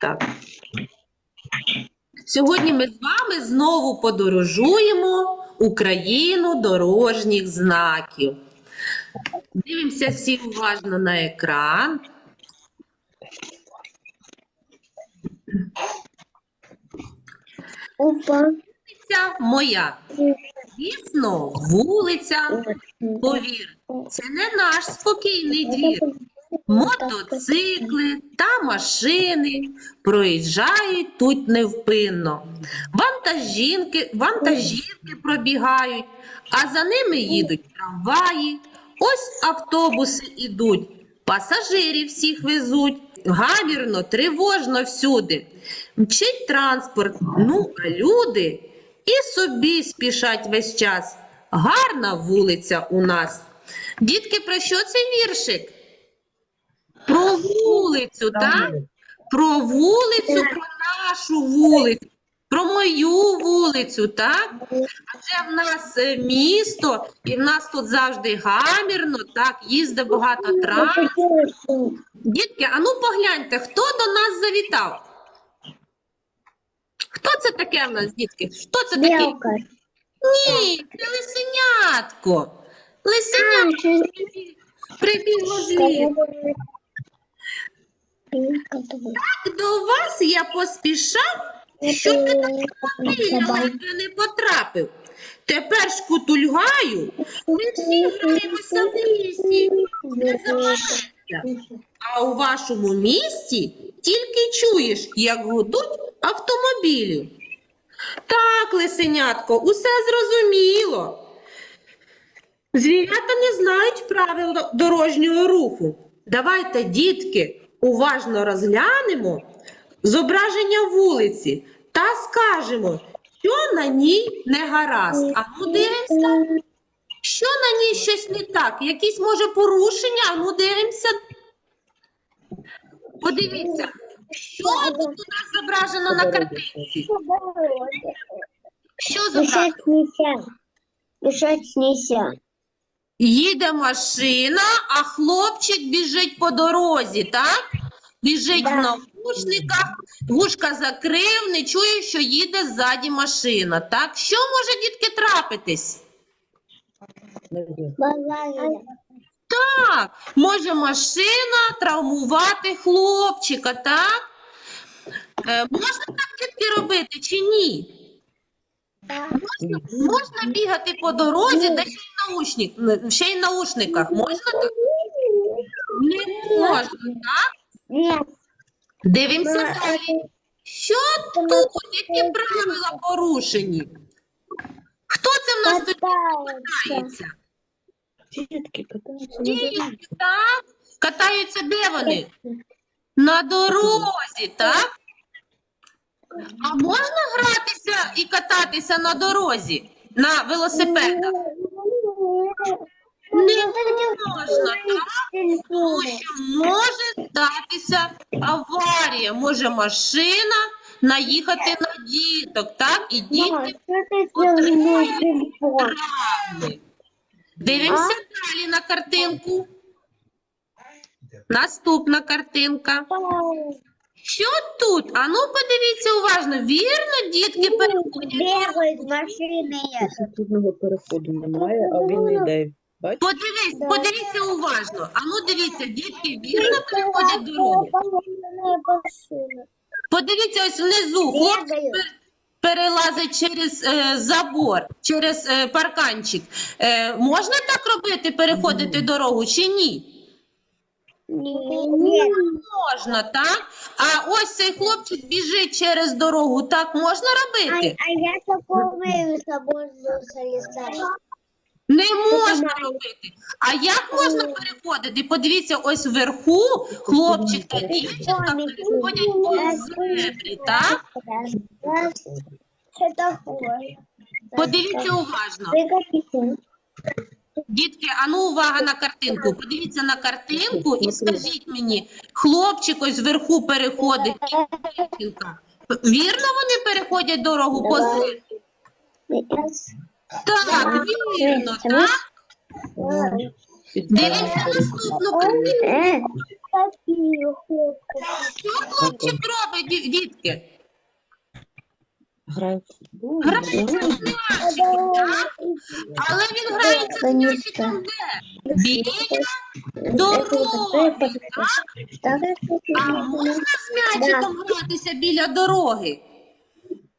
Так. Сьогодні ми з вами знову подорожуємо Україну дорожніх знаків. Дивимося всі уважно на екран. Опа. Вулиця моя. Дійсно, вулиця, повір, це не наш спокійний двір. Мотоцикли та машини проїжджають тут невпинно. Вантажінки, вантажівки пробігають, а за ними їдуть трамваї. Ось автобуси ідуть, пасажирів всіх везуть. Гамірно, тривожно всюди. Мчить транспорт, ну а люди і собі спішать весь час. Гарна вулиця у нас. Дітки, про що цей віршик? Про вулицю, так? Про вулицю, про нашу вулицю, про мою вулицю, так? Адже в нас е, місто, і в нас тут завжди гамірно, так, їздить багато транспорту. Дітки, а ну погляньте, хто до нас завітав? Хто це таке в нас, дітки? Хто це? Белка. Ні, це лисенятко. Лисенятко прибігло з лісу. До вас я поспішав, щоб мобільно ледве не потрапив. Тепер ж кутульгаю, ми всі граємося в лісі. Не замажеться. А у вашому місті тільки чуєш, як гудуть автомобілі. Так, лисенятко, усе зрозуміло. Звірята не знають правил дорожнього руху. Давайте, дітки, уважно розглянемо зображення вулиці та скажемо, що на ній не гаразд. А ну дивимося, що на ній щось не так, якісь може порушення, а ну дивимося. Подивіться, що тут у нас зображено на картинці? Що зображено? Дышать нельзя. Їде машина, а хлопчик біжить по дорозі, так? Біжить в навушниках, вушка закрив, не чує, що їде ззаді машина. Так, що може дітки трапитись? Так, може машина травмувати хлопчика, так? Е, можна так дітки робити чи ні? Да. Можна бігати по дорозі, де ще й наушник, ще й в наушниках. Можна так? Не можна, так? Дивимося далі. Що тут? Які правила порушені? Хто це в нас тут катається? Дітки катаються так? Катаються де вони? На дорозі, так? А можна гратися і кататися на дорозі, на велосипедах? Не можна, так? Тому що може статися аварія, може машина наїхати на діток, так? І діти телефон? травми. Дивимося далі на картинку. Наступна картинка. Що тут? Ану, подивіться уважно. Вірно, дітки переходять. Жодного переходу немає, а він йде. Бачите? Подивись, подивіться уважно. Ану, дивіться, дітки вірно переходять дорогу. Подивіться ось внизу. Хлопчик перелазить через е, забор, через е, парканчик. Е, можна так робити, переходити дорогу чи ні? Нет. Можна, так? А ось цей хлопчик біжить через дорогу. Так можна А, робити? а я такой умею с залезать. Не можна робити. А як можна переходити? Подивіться, ось вверху хлопчик та дівчинка переходять по зебрі, так? Что такое? Подивіться уважно. Дітки, а ну увага на картинку. Подивіться на картинку і скажіть мені, хлопчик ось вверху переходить і дівчинка. Вірно вони переходять дорогу по зебрі? Так, вірно, так? Дивіться наступну картинку. Хлопцы. Що хлопчик робить, дітки? Грає в футбол. Грає. з м'ячиком, так? Але він грається з м'ячиком де? Біля дороги. так? А можна з м'ячиком гратися біля дороги?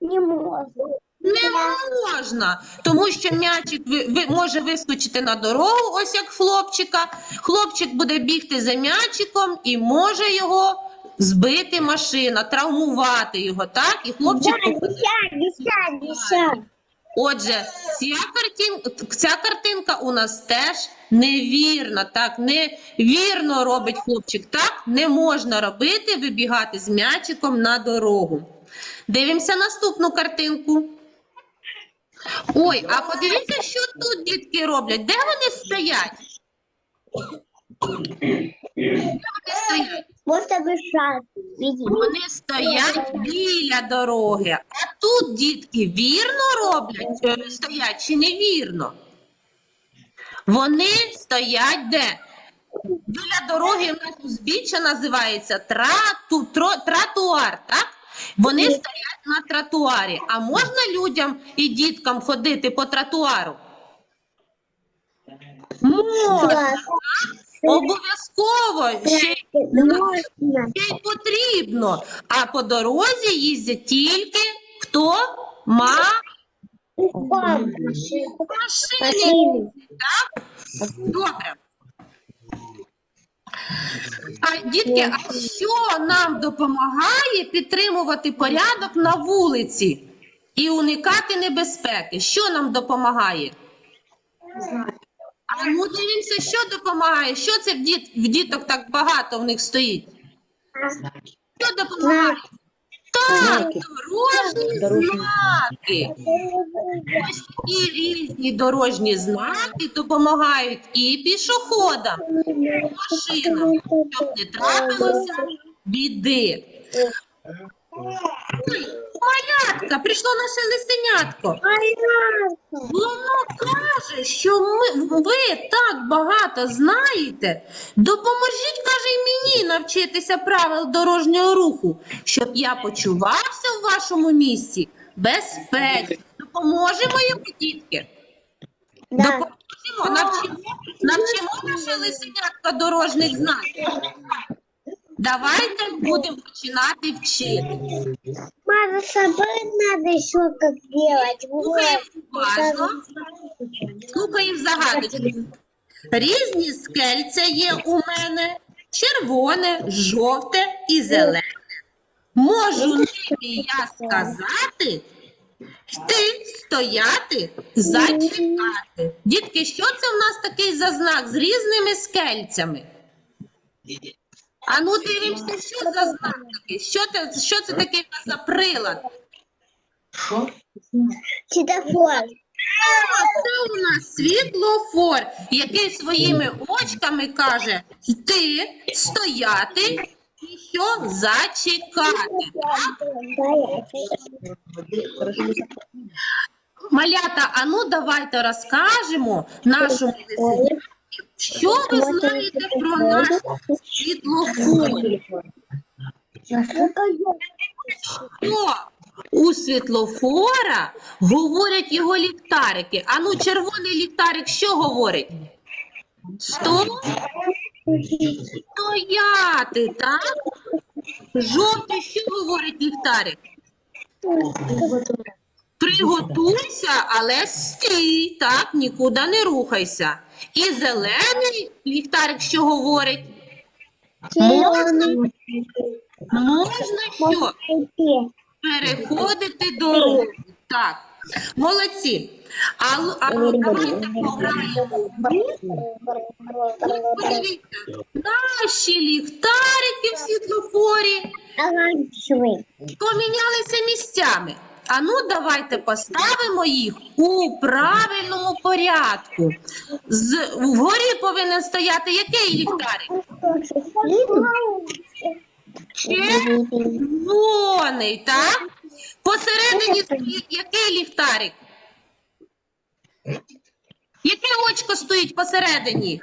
Не можно. Не можна, тому що м'ячик ви, ви- може вискочити на дорогу, ось як хлопчика. Хлопчик буде бігти за м'ячиком і може його збити машина, травмувати його, так? І хлопчик десят. Отже, ця картин, ця картинка у нас теж невірна. Так, невірно робить хлопчик. Так не можна робити, вибігати з м'ячиком на дорогу. Дивимося наступну картинку. Ой, а подивіться, що тут дітки роблять. Де вони стоять? Де вони стоять? Просто бежать. Видите? Вони стоять біля дороги. А тут дітки вірно роблять, стоять чи невірно? Вони стоять де? Біля дороги у нас узбіччя називається трату, тро- тротуар, так? Вони стоять на тротуарі. А можна людям і діткам ходити по тротуару? Можна. Обов'язково. Ще й ще й потрібно. А по дорозі їздять тільки хто? Ма машини. Машины. Добре. А дітки, а що нам допомагає підтримувати порядок на вулиці і уникати небезпеки? Що нам допомагає? А ну дивимося, що допомагає? Що це в, діт, в діток так багато в них стоїть? Що допомагає? Так, дорожні Дорожні. знаки. Ось такі різні дорожні знаки допомагають і пішоходам, і машинам, щоб не трапилося біди. Ой, малятка, прийшло наше лисенятко. Воно каже, що ми, ви так багато знаєте. Допоможіть, каже, і мені навчитися правил дорожнього руху, щоб я почувався в вашому місці безпечно. Допоможемо йому, дітки. Да. Допоможемо, навчимо, навчимо наше лисенятко дорожніх знаків. Давайте будемо починати вчити. Мама, с собой надо еще как делать. Слухаємо уважно. Слухаємо загадочку. Різні скельця є у мене: червоне, жовте і зелене. Можу ними я сказати, йти, стояти, зачекати. Дітки, що це в нас такий за знак з різними скельцями? А ну дивимося, що за знак такий? Що це, що це таке в нас за прилад? Светофор. А це у нас світлофор, який своїми очками каже йти, стояти і що зачекати. Малята, а ну давайте розкажемо нашому лисенятку, що ви знаєте про наш світлофор. Що у світлофора говорять його ліхтарики. А ну, червоний ліхтарик що говорить? Стоп, стояти, так? Жовтий що говорить ліхтарик? Приготуйся, але стій, так, нікуди не рухайся. І зелений ліхтарик що говорить? Зеленый. Можна що? Переходити дорогу. Так, молодці. А, а давайте пограємо. Подивіться, наші ліхтарики в світлофорі помінялися місцями. А ну давайте поставимо їх у правильному порядку. З, вгорі повинен стояти який ліхтарик? Червоний, так? Посередині стоїть який ліхтарик? Яке очко стоїть посередині?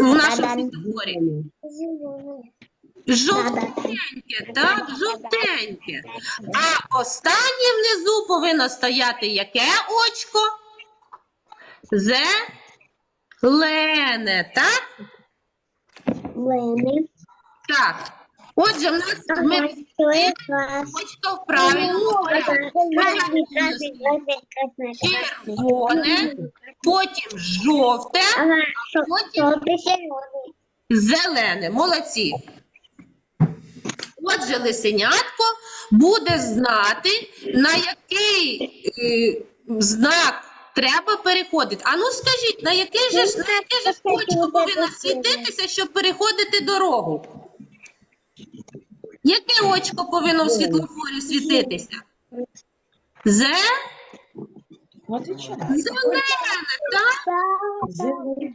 В нашому світлофорі? Зеленый. Жовтеньке, так, жовтеньке. А останнє внизу повинно стояти яке очко? Зелене, так? Лени. Так. Отже, в нас ми очко в правильному порядку. Червоне, потім жовте, Ага, потім желтый, зеленый. Зелене, молодці. Отже, лисенятко буде знати, на який е, знак треба переходити. А ну скажіть, на яке же ж, на яке ж очко повинно світитися, щоб переходити дорогу? Яке очко повинно в світлофорі світитися? Зе? Зелене, так? Зеленый.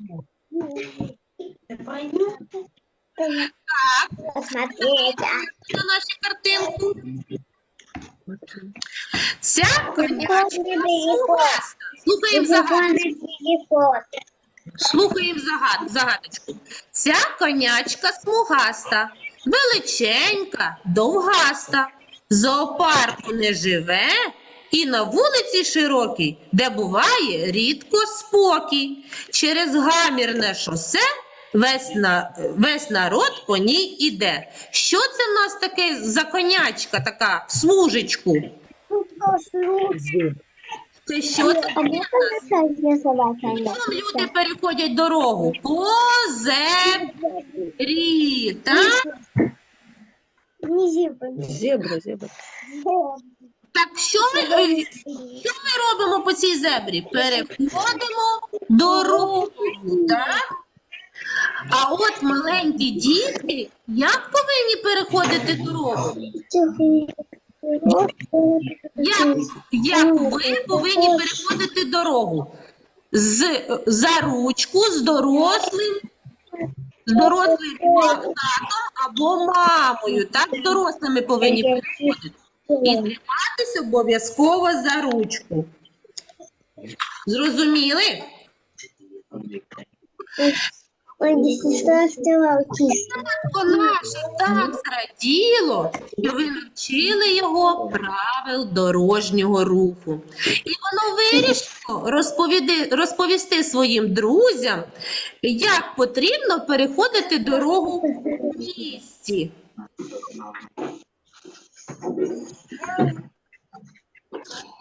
Посмотреть. На нашу картинку. Ця конячка. Слухаємо. Слухаємо загад, загадочку. Ця конячка смугаста, величенька, довгаста, в зоопарку не живе і на вулиці широкій, де буває рідко спокій. Через гамірне шосе весь, на, весь народ по ній іде. Що це в нас таке за конячка така в смужечку? Це що це? Чому люди переходять дорогу? По зебрі, так? Не зебра. Зебра. Так що ми, що ми робимо по цій зебрі? Переходимо дорогу, так? А от маленькі дітки, як повинні переходити дорогу? Як, як ви повинні переходити дорогу? З, за ручку, з дорослим, з дорослим татом або мамою. Так, з дорослими повинні переходити. І триматися обов'язково за ручку. Зрозуміли? Батько наше так зраділо, що ви навчили його правил дорожнього руху. І воно вирішило розповіди, розповісти своїм друзям, як потрібно переходити дорогу в місті.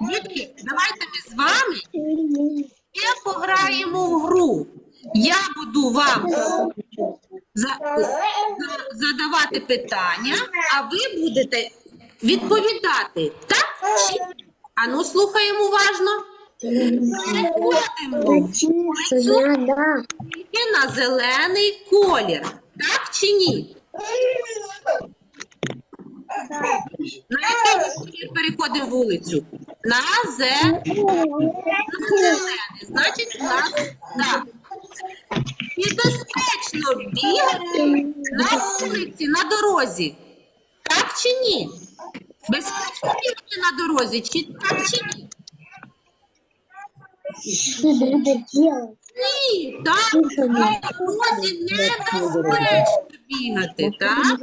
Дітки, давайте ми з вами ще пограємо в гру. Я буду вам за- задавати питання, а ви будете відповідати так чи? Ану, слухаємо уважно. Переходимо на зелений колір. Так чи ні? На який переходимо вулицю? На зелений. Значить, у нас так. І безпечно бігати на вулиці, на дорозі. Так чи ні? Безпечно бігати на дорозі, чи так чи ні? Что надо делать? Ні, так, на дорозі небезпечно бігати, так?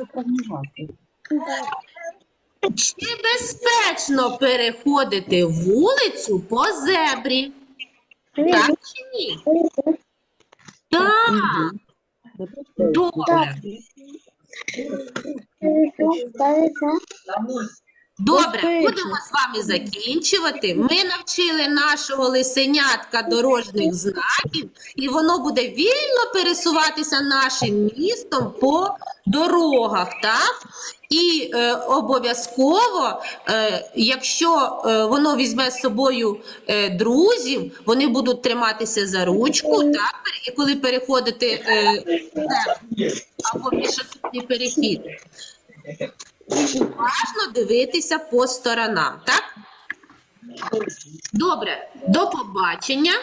Чи безпечно переходити вулицю по зебрі? Так чи ні? Так, добре. Добре, будемо з вами закінчувати. Ми навчили нашого лисенятка дорожніх знаків, і воно буде вільно пересуватися нашим містом по дорогах. Так? І е, обов'язково, е, якщо е, воно візьме з собою е, друзів, вони будуть триматися за ручку, так? і коли переходити е, або пішохідний перехід уважно дивитися по сторонам, так? Добре, до побачення.